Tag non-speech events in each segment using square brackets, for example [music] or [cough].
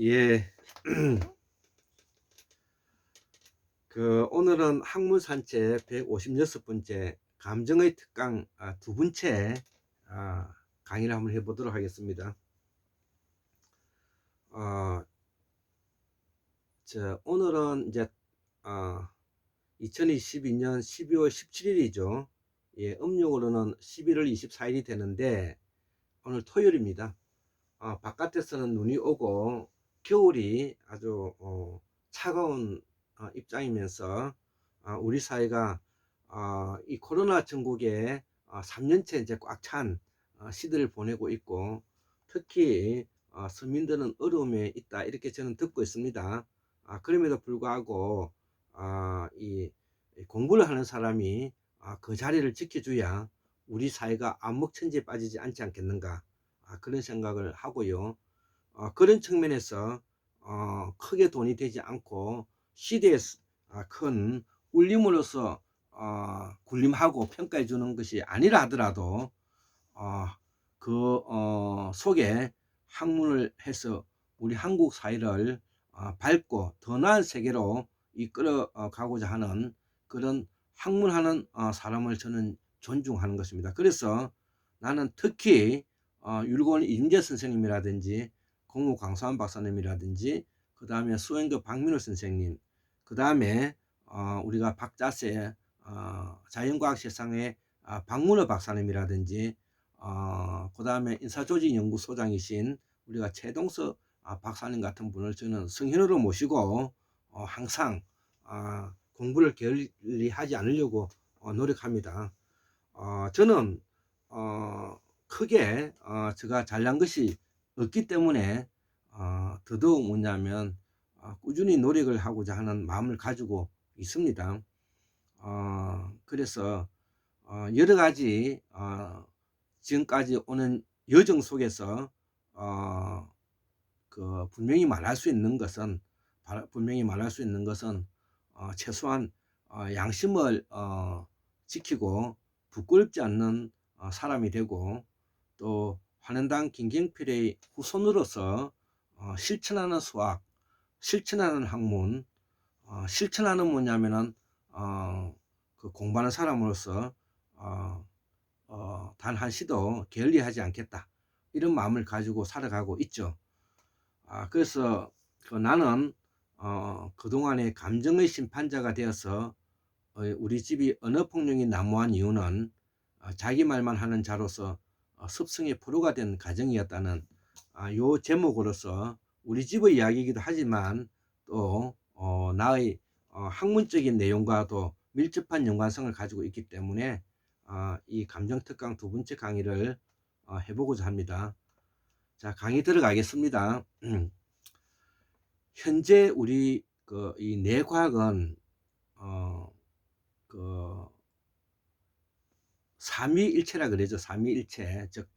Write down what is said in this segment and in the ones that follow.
예. [clears throat] 그 오늘은 학문 산책 156번째 감정의 특강 아, 두 번째 아, 강의를 한번 해보도록 하겠습니다. 어, 저 오늘은 이제 어, 2022년 12월 17일이죠. 예, 음력으로는 11월 24일이 되는데 오늘 토요일입니다. 어, 바깥에서는 눈이 오고 겨울이 아주 어, 차가운 어, 입장이면서 어, 우리 사회가 어, 이 코로나 전국에 어, 3년째 이제 꽉찬 어, 시대를 보내고 있고 특히 어, 서민들은 어려움에 있다 이렇게 저는 듣고 있습니다. 아, 그럼에도 불구하고 아, 이, 이 공부를 하는 사람이 아, 그 자리를 지켜줘야 우리 사회가 암묵천지에 빠지지 않지 않겠는가 아, 그런 생각을 하고요. 어, 그런 측면에서 어, 크게 돈이 되지 않고 시대에 아, 큰 울림으로서 어, 군림하고 평가해 주는 것이 아니라 하더라도 어, 그 어, 속에 학문을 해서 우리 한국 사회를 어, 밝고 더 나은 세계로 이끌어 어, 가고자 하는 그런 학문하는 어, 사람을 저는 존중하는 것입니다. 그래서 나는 특히 어, 율곡 이준재 선생님이라든지 공무 강수환 박사님이라든지 그 다음에 수행교 박민호 선생님 그 다음에 어, 우리가 박자세 어, 자연과학 세상의 아, 박문호 박사님이라든지 어, 그 다음에 인사조직연구소장이신 우리가 최동석 아, 박사님 같은 분을 저는 성현으로 모시고 어, 항상 아, 공부를 게을리하지 않으려고 어, 노력합니다. 어, 저는 어, 크게 어, 제가 잘난 것이 없기 때문에 어, 더더욱 뭐냐면 어, 꾸준히 노력을 하고자 하는 마음을 가지고 있습니다. 어, 그래서 어, 여러 가지 어, 지금까지 오는 여정 속에서 어, 그 분명히 말할 수 있는 것은 바- 분명히 말할 수 있는 것은 어, 최소한 어, 양심을 어, 지키고 부끄럽지 않는 어, 사람이 되고 또 환원당 김경필의 후손으로서 어, 실천하는 수학, 실천하는 학문, 어, 실천하는 뭐냐면은 어, 그 공부하는 사람으로서 어, 어, 단 한시도 게을리하지 않겠다 이런 마음을 가지고 살아가고 있죠. 아, 그래서 그 나는 어, 그동안의 감정의 심판자가 되어서 어, 우리 집이 언어 폭력이 난무한 이유는 어, 자기 말만 하는 자로서 어, 습성의 프로가 된 가정이었다는 아, 요 제목으로서 우리 집의 이야기이기도 하지만 또 어, 나의 어, 학문적인 내용과도 밀접한 연관성을 가지고 있기 때문에 어, 이 감정특강 두 번째 강의를 어, 해보고자 합니다. 자 강의 들어가겠습니다. [clears throat] 현재 우리 그 이 뇌과학은 어 그 삼위일체라 그러죠. 삼위일체 즉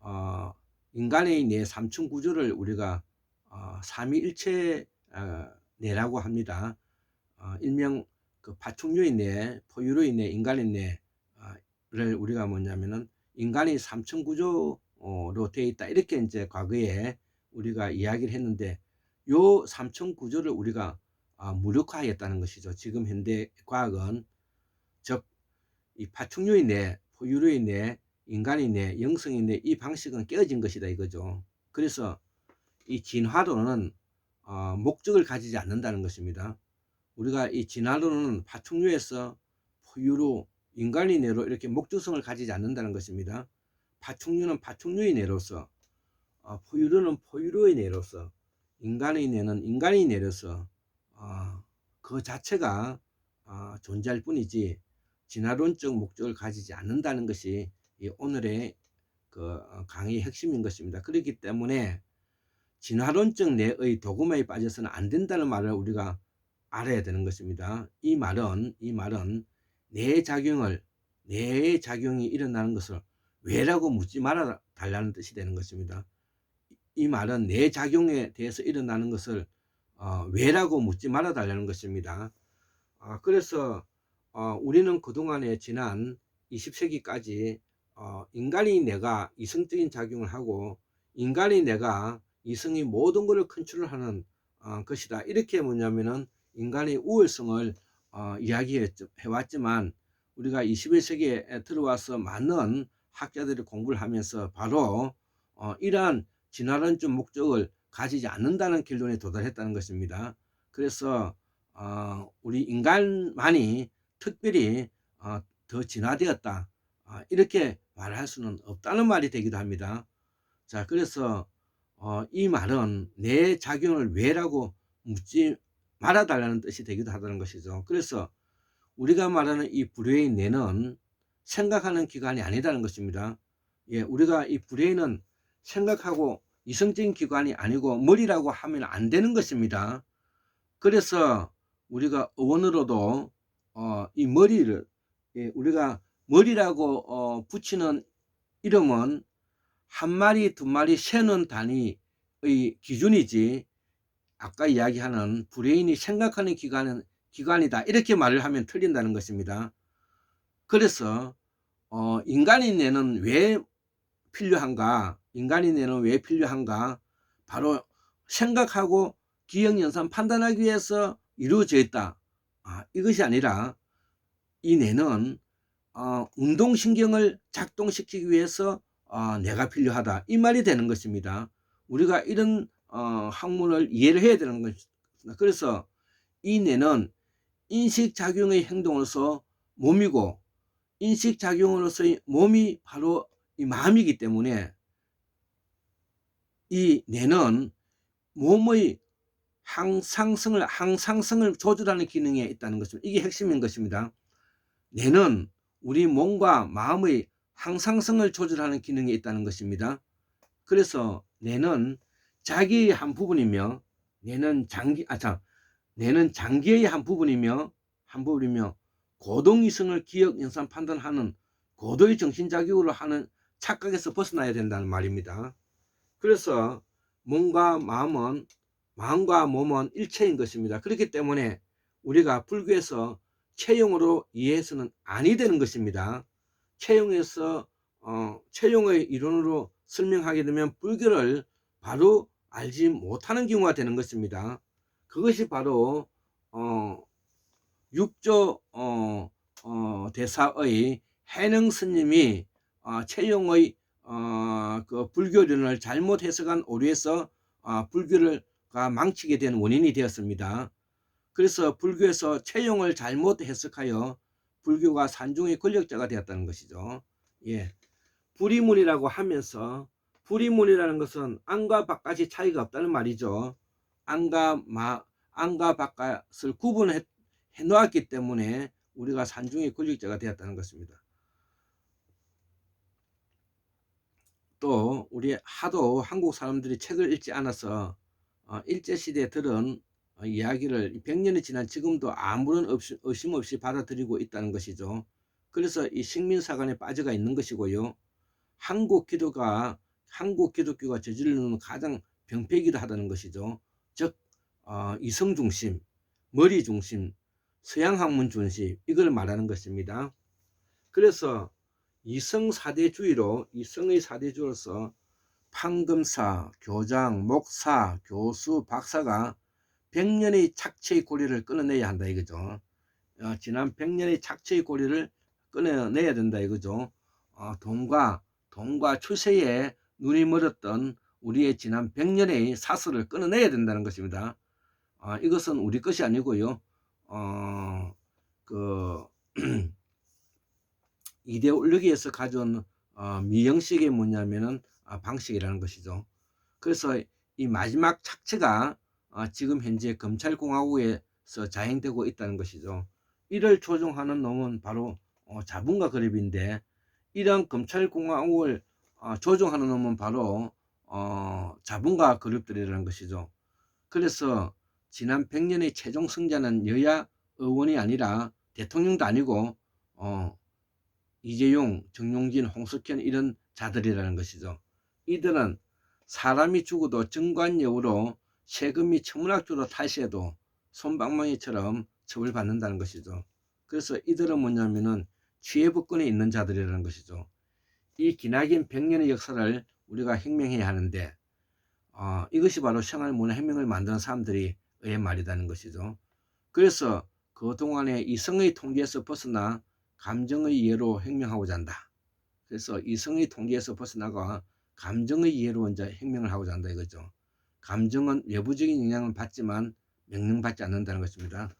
어, 인간의 뇌 삼층 구조를 우리가 어, 삼위일체 어, 뇌라고 합니다. 어, 일명 그 파충류의 뇌, 포유류의 뇌, 인간의 뇌를 우리가 뭐냐면은 인간이 삼층 구조로 되어 있다 이렇게 이제 과거에 우리가 이야기를 했는데 요 삼층 구조를 우리가 아, 무력화하겠다는 것이죠. 지금 현대 과학은 즉 이 파충류의 뇌, 포유류의 뇌, 인간의 뇌, 영성의 뇌 이 방식은 깨어진 것이다 이거죠. 그래서 이 진화론은 어, 목적을 가지지 않는다는 것입니다. 우리가 이 진화론은 파충류에서 포유류, 인간의 뇌로 이렇게 목적성을 가지지 않는다는 것입니다. 파충류는 파충류의 뇌로서, 어, 포유류는 포유류의 뇌로서, 인간의 뇌는 인간의 뇌로서 어, 그 자체가 어, 존재할 뿐이지 진화론적 목적을 가지지 않는다는 것이 이 오늘의 그 어, 강의의 핵심인 것입니다. 그렇기 때문에 진화론적 뇌의 도구마에 빠져서는 안 된다는 말을 우리가 알아야 되는 것입니다. 이 말은 이 말은 뇌 작용을 뇌의 작용이 일어나는 것을 왜라고 묻지 말아 달라는 뜻이 되는 것입니다. 이 말은 뇌 작용에 대해서 일어나는 것을 어, 왜라고 묻지 말아 달라는 것입니다. 어, 그래서 어, 우리는 그동안에 지난 20세기까지 어, 인간의 뇌가 이성적인 작용을 하고 인간의 뇌가 이성이 모든 것을 컨트롤하는 어, 것이다. 이렇게 뭐냐면은 인간의 우월성을 어, 이야기해왔지만 우리가 21세기에 들어와서 많은 학자들이 공부를 하면서 바로 어, 이러한 진화론적 목적을 가지지 않는다는 결론에 도달했다는 것입니다. 그래서 어, 우리 인간만이 특별히 어, 더 진화되었다 어, 이렇게 말할 수는 없다는 말이 되기도 합니다. 자 그래서 어, 이 말은 내 작용을 왜라고 묻지 말아달라는 뜻이 되기도 하다는 것이죠. 그래서 우리가 말하는 이 불의의 뇌는 생각하는 기관이 아니다는 것입니다. 예, 우리가 이 불의는 생각하고 이성적인 기관이 아니고 머리라고 하면 안 되는 것입니다. 그래서 우리가 어원으로도 어, 이 머리를 예, 우리가 머리라고 어, 붙이는 이름은 한 마리 두 마리 세는 단위의 기준이지 아까 이야기하는 브레인이 생각하는 기관은 기관이다 이렇게 말을 하면 틀린다는 것입니다. 그래서 어, 인간의 뇌는 왜 필요한가? 인간의 뇌는 왜 필요한가? 바로 생각하고 기억 연산 판단하기 위해서 이루어져 있다. 아, 이것이 아니라 이 뇌는 어, 운동신경을 작동시키기 위해서 어, 뇌가 필요하다. 이 말이 되는 것입니다. 우리가 이런 어, 학문을 이해를 해야 되는 것입니다. 그래서 이 뇌는 인식작용의 행동으로서 몸이고 인식작용으로서의 몸이 바로 이 마음이기 때문에 이 뇌는 몸의 항상성을 항상성을 조절하는 기능에 있다는 것입니다. 이게 핵심인 것입니다. 뇌는 우리 몸과 마음의 항상성을 조절하는 기능이 있다는 것입니다. 그래서 뇌는 자기의 한 부분이며 뇌는 장기 아참 뇌는 장기의 한 부분이며 한 부분이며 고동이성을 기억 연산 판단하는 고도의 정신작용으로 하는 착각에서 벗어나야 된다는 말입니다. 그래서 몸과 마음은 마음과 몸은 일체인 것입니다. 그렇기 때문에 우리가 불교에서 체용으로 이해해서는 아니 되는 것입니다. 체용에서 어, 체용의 이론으로 설명하게 되면 불교를 바로 알지 못하는 경우가 되는 것입니다. 그것이 바로 어, 육조 어, 어, 대사의 해능 스님이 어, 채용의 어, 그 불교론을 잘못 해석한 오류에서 어, 불교를 망치게 된 원인이 되었습니다. 그래서 불교에서 채용을 잘못 해석하여 불교가 산중의 권력자가 되었다는 것이죠. 예. 불이문이라고 하면서 불이문이라는 것은 안과 바깥이 차이가 없다는 말이죠. 안과 마, 안과 바깥을 구분해 놓았기 때문에 우리가 산중의 권력자가 되었다는 것입니다. 또 우리 하도 한국 사람들이 책을 읽지 않아서 어, 일제시대에 들은 어, 이야기를 100년이 지난 지금도 아무런 의심 없이 받아들이고 있다는 것이죠. 그래서 이 식민사관에 빠져가 있는 것이고요. 한국 기도가 한국 기독교가 저지르는 가장 병폐기도 하다는 것이죠. 즉 어, 이성 중심, 머리 중심, 서양 학문 중심 이걸 말하는 것입니다. 그래서 이성 사대주의로 이성의 사대주로서 판금사, 교장, 목사, 교수, 박사가 100년의 착체의 고리를 끊어내야 한다 이거죠. 어, 지난 100년의 착체의 고리를 끊어내야 된다 이거죠. 어, 돈과 돈과 추세에 눈이 멀었던 우리의 지난 100년의 사슬을 끊어내야 된다는 것입니다. 어, 이것은 우리 것이 아니고요. 어, 그 [clears throat] 이데올로기에서 가져온 어, 미형식의 뭐냐면은 어, 방식이라는 것이죠. 그래서 이 마지막 착체가 어, 지금 현재 검찰공화국에서 자행되고 있다는 것이죠. 이를 조종하는 놈은 바로 어, 자본가 그룹인데 이런 검찰공화국을 어, 조종하는 놈은 바로 어, 자본가 그룹들이라는 것이죠. 그래서 지난 100년의 최종 승자는 여야 의원이 아니라 대통령도 아니고 어, 이재용, 정용진, 홍석현 이런 자들이라는 것이죠. 이들은 사람이 죽어도 여부로 세금이 천문학적으로 탈시해도 손방망이처럼 처벌받는다는 것이죠. 그래서 이들은 뭐냐면은 취해복권에 있는 자들이라는 것이죠. 이 기나긴 100년의 역사를 우리가 행명해야 하는데 어, 어, 이것이 바로 생활문화 혁명을 만드는 사람들이 의 말이라는 것이죠. 그래서 그동안에 이성의 통제에서 벗어나 감정의 이해로 혁명하고자 한다. 그래서 이성의 통제에서 벗어나가 감정의 이해로 이제 혁명을 하고자 한다 이거죠. 감정은 외부적인 영향을 받지만 명령받지 않는다는 것입니다.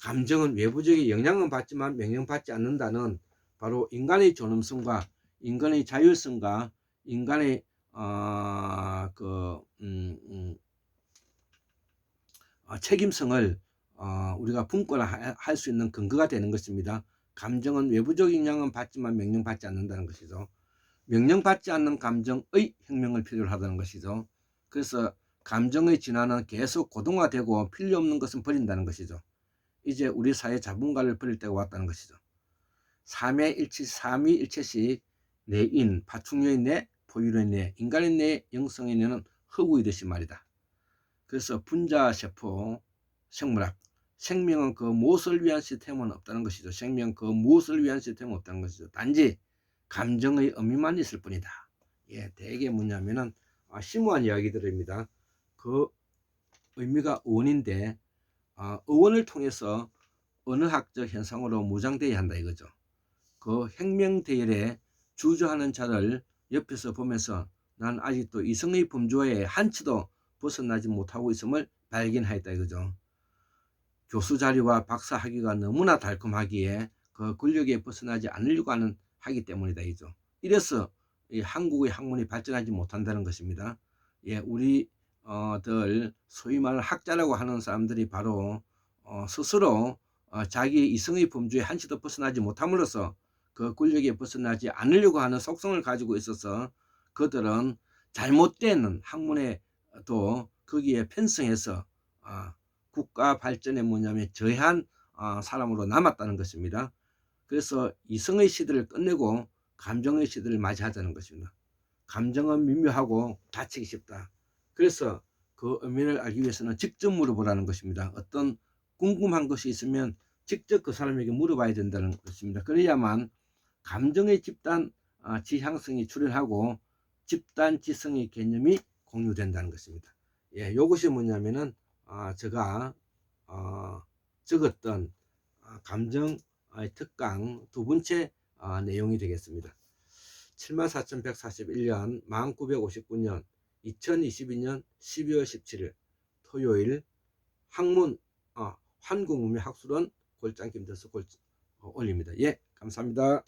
감정은 외부적인 영향은 받지만 명령받지 않는다는 바로 인간의 존엄성과 인간의 자율성과 인간의 어, 그 음, 음, 어, 책임성을 어, 우리가 분권할 수 있는 근거가 되는 것입니다. 감정은 외부적 영향은 받지만 명령받지 않는다는 것이죠. 명령받지 않는 감정의 혁명을 필요로 하다는 것이죠. 그래서 감정의 진화는 계속 고동화되고 필요 없는 것은 버린다는 것이죠. 이제 우리 사회 자본가를 버릴 때가 왔다는 것이죠. 삼위일체, 삼위일체식 내인, 파충류의 내, 포유류의 내, 인간의 내, 영성의 내는 허구이듯이 말이다. 그래서 분자 세포, 생물학, 생명은 그 무엇을 위한 시스템은 없다는 것이죠. 생명 그 무엇을 위한 시스템은 없다는 것이죠. 단지 감정의 의미만 있을 뿐이다. 예, 대개 뭐냐면은 아, 심오한 이야기들입니다. 그 의미가 원인데 아, 의원을 통해서 언어학적 현상으로 무장돼야 한다 이거죠. 그 혁명 대열에 주저하는 자를 옆에서 보면서 난 아직도 이성의 범주에 한치도 벗어나지 못하고 있음을 발견하였다 이거죠. 교수 자리와 박사 학위가 너무나 달콤하기에 그 권력에 벗어나지 않으려고 하는 하기 때문이다 이죠. 이래서 이 한국의 학문이 발전하지 못한다는 것입니다. 예, 우리 어들 소위 말하는 학자라고 하는 사람들이 바로 어, 스스로 어, 자기의 이성의 범주에 한치도 벗어나지 못함으로써 그 권력에 벗어나지 않으려고 하는 속성을 가지고 있어서 그들은 잘못된 학문에도 거기에 편성해서 아, 국가 발전에 뭐냐면 저해한 아, 사람으로 남았다는 것입니다. 그래서 이성의 시대를 끝내고 감정의 시대를 맞이하자는 것입니다. 감정은 미묘하고 다치기 쉽다. 그래서 그 의미를 알기 위해서는 직접 물어보라는 것입니다. 어떤 궁금한 것이 있으면 직접 그 사람에게 물어봐야 된다는 것입니다. 그래야만 감정의 집단 아, 지향성이 출현하고 집단 지성의 개념이 공유된다는 것입니다. 예, 이것이 뭐냐면은 아, 제가 어, 적었던 아, 감정 특강 두 번째 아, 내용이 되겠습니다. 74,141년 1959년 2022년 12월 17일 토요일 학문 아, 한국문명학술원 골장 김대수 골 어, 올립니다. 예, 감사합니다.